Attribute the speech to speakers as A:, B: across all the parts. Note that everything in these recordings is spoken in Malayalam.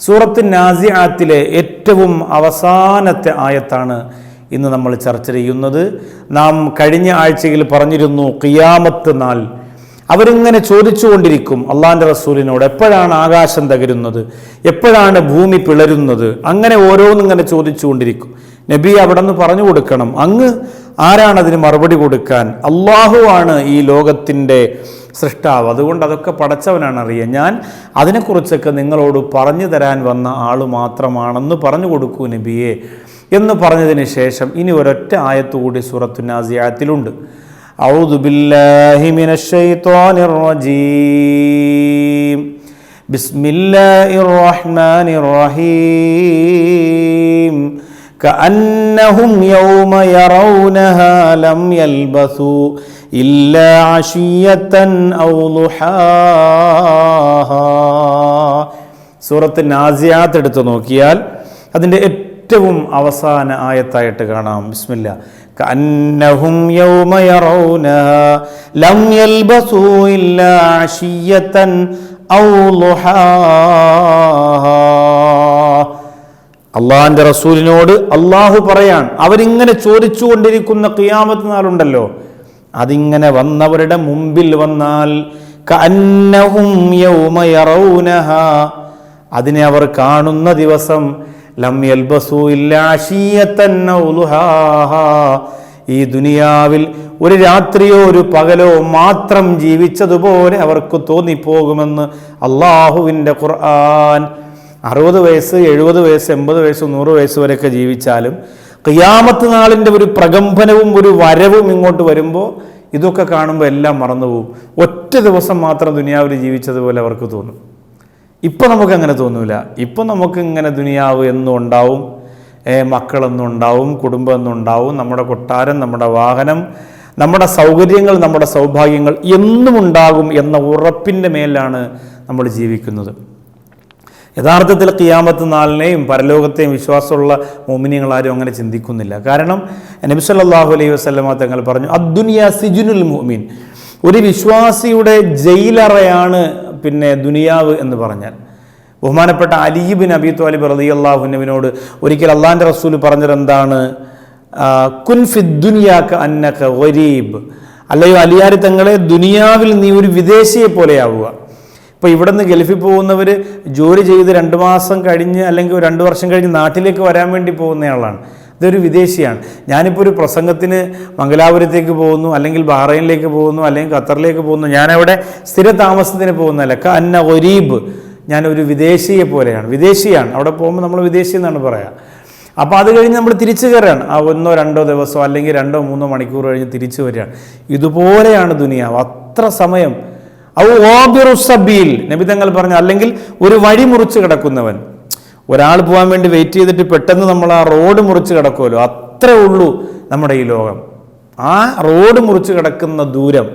A: സൂറത്ത് നാസിയാത്തിലെ ഏറ്റവും അവസാനത്തെ ആയത്താണ് ഇന്ന് നമ്മൾ ചർച്ച ചെയ്യുന്നത്. നാം കഴിഞ്ഞ ആഴ്ചയിൽ പറഞ്ഞിരുന്നു കിയാമത്ത് നാൾ. അവരിങ്ങനെ ചോദിച്ചുകൊണ്ടിരിക്കും അള്ളാന്റെ റസൂലിനോട് എപ്പോഴാണ് ആകാശം തകരുന്നത്? എപ്പോഴാണ് ഭൂമി പിളരുന്നത്? അങ്ങനെ ഓരോന്നിങ്ങനെ ചോദിച്ചുകൊണ്ടിരിക്കും. നബി അവിടെ നിന്ന് പറഞ്ഞു കൊടുക്കണം. അങ്ങ് ആരാണ് അതിന് മറുപടി കൊടുക്കാൻ? അള്ളാഹുവാണ് ഈ ലോകത്തിന്റെ സൃഷ്ടാവ്. അതുകൊണ്ട് അതൊക്കെ പടച്ചവനാണ് അറിയുക. ഞാൻ അതിനെക്കുറിച്ചൊക്കെ നിങ്ങളോട് പറഞ്ഞു തരാൻ വന്ന ആൾ മാത്രമാണെന്ന് പറഞ്ഞു കൊടുക്കൂ നബിയെ എന്ന് പറഞ്ഞതിന് ശേഷം ഇനി ഒരൊറ്റ ആയത്തുകൂടി സുറത്തു നാസിയായത്തിലുണ്ട്. ബിസ്മില്ലാഹിർ റഹ്മാനിർ റഹീം. كأنهم يوم يرونها لم يلبثوا إلا عشية أو ضحاها സൂറത്ത് നാസിയാത്ത് എടുത്ത് നോക്കിയാൽ അതിൻ്റെ ഏറ്റവും അവസാന ആയത്തായിട്ട് കാണാം ബിസ്മില്ല كأنهم يوم يرونها لم يلبثوا إلا عشية أو ضحاها അള്ളാഹിന്റെ റസൂലിനോട് അള്ളാഹു പറയാൻ അവരിങ്ങനെ ചോദിച്ചുകൊണ്ടിരിക്കുന്ന കിയാമത്ത് നാളുണ്ടല്ലോ. അതിങ്ങനെ വന്നവരുടെ മുമ്പിൽ വന്നാൽ അതിനെ അവർ കാണുന്ന ദിവസം ലം യൽബസു ഈ ദുനിയാവിൽ ഒരു രാത്രിയോ ഒരു പകലോ മാത്രം ജീവിച്ചതുപോലെ അവർക്ക് തോന്നിപ്പോകുമെന്ന് അള്ളാഹുവിന്റെ ഖുർആൻ അറുപത് വയസ്സ് എഴുപത് വയസ്സ് എൺപത് വയസ്സ് നൂറ് വയസ്സ് വരെയൊക്കെ ജീവിച്ചാലും കയ്യാമത്ത് നാളിന്റെ ഒരു പ്രകമ്പനവും ഒരു വരവും ഇങ്ങോട്ട് വരുമ്പോൾ ഇതൊക്കെ കാണുമ്പോൾ എല്ലാം മറന്നുപോകും. ഒറ്റ ദിവസം മാത്രം ദുനിയാവിൽ ജീവിച്ചതുപോലെ അവർക്ക് തോന്നും. ഇപ്പം നമുക്ക് അങ്ങനെ തോന്നൂല. ഇപ്പം നമുക്ക് ഇങ്ങനെ ദുനിയാവ് എന്നും ഉണ്ടാവും മക്കളെന്നും ഉണ്ടാവും കുടുംബം എന്നും ഉണ്ടാവും നമ്മുടെ കൊട്ടാരം നമ്മുടെ വാഹനം നമ്മുടെ സൗകര്യങ്ങൾ നമ്മുടെ സൗഭാഗ്യങ്ങൾ എന്നും ഉണ്ടാകും എന്ന ഉറപ്പിന്റെ മേലാണ് നമ്മൾ ജീവിക്കുന്നത്. യഥാർത്ഥത്തിൽ ഖിയാമത്ത് നാളിനെയും പരലോകത്തെയും വിശ്വാസമുള്ള മോമിനിയങ്ങളാരും അങ്ങനെ ചിന്തിക്കുന്നില്ല. കാരണം നബി സല്ലാഹു അലൈഹി വസല്ലമ തങ്ങൾ പറഞ്ഞു അദ്ദുനിയ സിജുനുൽ മുഅ്മിൻ. ഒരു വിശ്വാസിയുടെ ജയിലറയാണ് പിന്നെ ദുനിയാവ് എന്ന് പറഞ്ഞാൽ. ബഹുമാനപ്പെട്ട അലീബിൻ അബി ത്വാലിബ് അള്ളാഹുനവിനോട് ഒരിക്കൽ അള്ളാഹിന്റെ റസൂൽ പറഞ്ഞത് എന്താണ് ആ, കുൻ ഫിദ്ദുനിയാക്ക അന്നക ഗരീബ്. അല്ലയോ അലിയാരി തങ്ങളെ ദുനിയാവിൽ നീ ഒരു വിദേശിയെ പോലെയാവുക. ഇപ്പോൾ ഇവിടെ നിന്ന് ഗൾഫിൽ പോകുന്നവർ ജോലി ചെയ്ത് രണ്ട് മാസം കഴിഞ്ഞ് അല്ലെങ്കിൽ രണ്ട് വർഷം കഴിഞ്ഞ് നാട്ടിലേക്ക് വരാൻ വേണ്ടി പോകുന്നയാളാണ് ഇതൊരു വിദേശിയാണ്. ഞാനിപ്പോൾ ഒരു പ്രസംഗത്തിന് മംഗലാപുരത്തേക്ക് പോകുന്നു അല്ലെങ്കിൽ ബഹ്റൈനിലേക്ക് പോകുന്നു അല്ലെങ്കിൽ ഖത്തറിലേക്ക് പോകുന്നു. ഞാനവിടെ സ്ഥിര താമസത്തിന് പോകുന്നതല്ല. കന്ന ഒരീബ്. ഞാനൊരു വിദേശിയെ പോലെയാണ്. വിദേശിയാണ്. അവിടെ പോകുമ്പോൾ നമ്മൾ വിദേശി എന്നാണ് പറയുക അപ്പോൾ അത് കഴിഞ്ഞ് നമ്മൾ തിരിച്ചു കയറുകയാണ്. ആ ഒന്നോ രണ്ടോ ദിവസമോ അല്ലെങ്കിൽ രണ്ടോ മൂന്നോ മണിക്കൂർ കഴിഞ്ഞ് തിരിച്ചു വരികയാണ്. ഇതുപോലെയാണ് ദുനിയാവ്. അത്ര സമയം ഔ ഓബിറു സബീൽ. നബി തങ്ങൾ പറഞ്ഞു അല്ലെങ്കിൽ ഒരു വഴി മുറിച്ച് കിടക്കുന്നവൻ. ഒരാൾ പോകാൻ വേണ്ടി വെയിറ്റ് ചെയ്തിട്ട് പെട്ടെന്ന് നമ്മൾ ആ റോഡ് മുറിച്ച് കിടക്കുമല്ലോ അത്രേ ഉള്ളൂ നമ്മുടെ ഈ ലോകം. ആ റോഡ് മുറിച്ച് കിടക്കുന്ന ദൂരം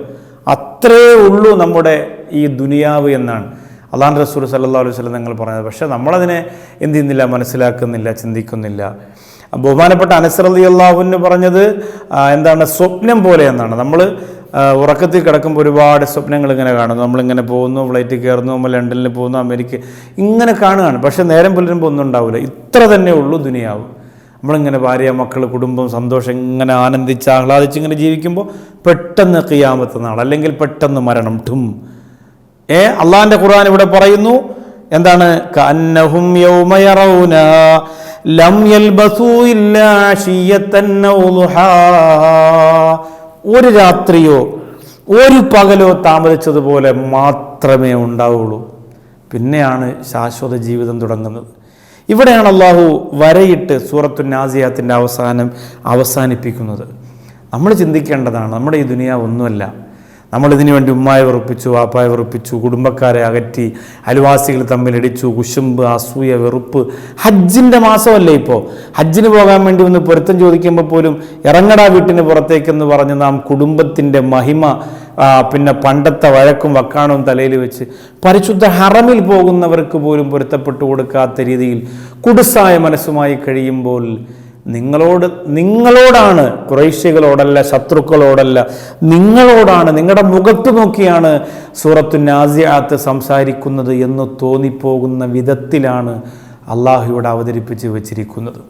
A: അത്രേ ഉള്ളൂ നമ്മുടെ ഈ ദുനിയാവ് എന്നാണ്. അള്ളാൻ റസൂൽ സല്ലാ അലൈഹി വസല്ലം നിങ്ങൾ പറഞ്ഞത്. പക്ഷേ നമ്മളതിനെ എന്ത് ചെയ്യുന്നില്ല മനസ്സിലാക്കുന്നില്ല ചിന്തിക്കുന്നില്ല. ബഹുമാനപ്പെട്ട അനസർ അള്ളാഹുവിന് പറഞ്ഞത് എന്താണ് സ്വപ്നം പോലെ എന്നാണ്. നമ്മൾ ഉറക്കത്തിൽ കിടക്കുമ്പോൾ ഒരുപാട് സ്വപ്നങ്ങൾ ഇങ്ങനെ കാണുന്നു. നമ്മളിങ്ങനെ പോകുന്നു ഫ്ലൈറ്റിൽ കയറുന്നു നമ്മൾ ലണ്ടനിൽ പോകുന്നു അമേരിക്ക ഇങ്ങനെ കാണുകയാണ്. പക്ഷേ നേരം പുലരുമ്പോൾ ഒന്നും ഉണ്ടാവില്ല. ഇത്ര തന്നെ ഉള്ളൂ ദുനിയാവ്. നമ്മളിങ്ങനെ ഭാര്യ മക്കൾ കുടുംബം സന്തോഷം ഇങ്ങനെ ആനന്ദിച്ച് ആഹ്ലാദിച്ച് ഇങ്ങനെ ജീവിക്കുമ്പോൾ പെട്ടെന്ന് കിയാമത്തെ നാൾ അല്ലെങ്കിൽ പെട്ടെന്ന് മരണം. ഠും. ഏ അള്ളാഹിന്റെ ഖുർആൻ ഇവിടെ പറയുന്നു എന്താണ്? കന്നഹും ലം ഇല്ലാ ളുഹാ. ഒരു രാത്രിയോ ഒരു പകലോ താമസിച്ചതുപോലെ മാത്രമേ ഉണ്ടാവുള്ളൂ പിന്നെയാണ് ശാശ്വത ജീവിതം തുടങ്ങുന്നത്. ഇവിടെയാണ് അള്ളാഹു വരയിട്ട് സൂറത്തു നാസിയാത്തിന്റെ അവസാനം അവസാനിപ്പിക്കുന്നത്. നമ്മൾ ചിന്തിക്കേണ്ടതാണ് നമ്മുടെ ഈ ദുനിയാവ് ഒന്നുമല്ല. നമ്മൾ ഇതിനു വേണ്ടി ഉമ്മായി വെറുപ്പിച്ചു വാപ്പായ വെറുപ്പിച്ചു കുടുംബക്കാരെ അകറ്റി അയൽവാസികൾ തമ്മിൽ ഇടിച്ചു കുശുമ്പ് അസൂയ വെറുപ്പ്. ഹജ്ജിന്റെ മാസമല്ലേ ഇപ്പോൾ ഹജ്ജിന് പോകാൻ വേണ്ടി ഒന്ന് പൊരുത്തം ചോദിക്കുമ്പോൾ പോലും ഇറങ്ങടാ വീട്ടിന് പുറത്തേക്കെന്ന് പറഞ്ഞ് നാം കുടുംബത്തിന്റെ മഹിമ പിന്നെ പണ്ടത്തെ വഴക്കും വക്കാണവും തലയിൽ വെച്ച് പരിശുദ്ധ ഹറമിൽ പോകുന്നവർക്ക് പോലും പൊരുത്തപ്പെട്ടു കൊടുക്കാത്ത രീതിയിൽ കുടുസായ മനസ്സുമായി കഴിയുമ്പോൾ നിങ്ങളോട് നിങ്ങളോടാണ് കുറേശ്യകളോടല്ല ശത്രുക്കളോടല്ല നിങ്ങളോടാണ് നിങ്ങളുടെ മുഖത്ത് നോക്കിയാണ് സൂറത്തു നാസിയാത്ത് സംസാരിക്കുന്നത് എന്ന് തോന്നിപ്പോകുന്ന വിധത്തിലാണ് അള്ളാഹു ഇവിടെ അവതരിപ്പിച്ച് വച്ചിരിക്കുന്നത്.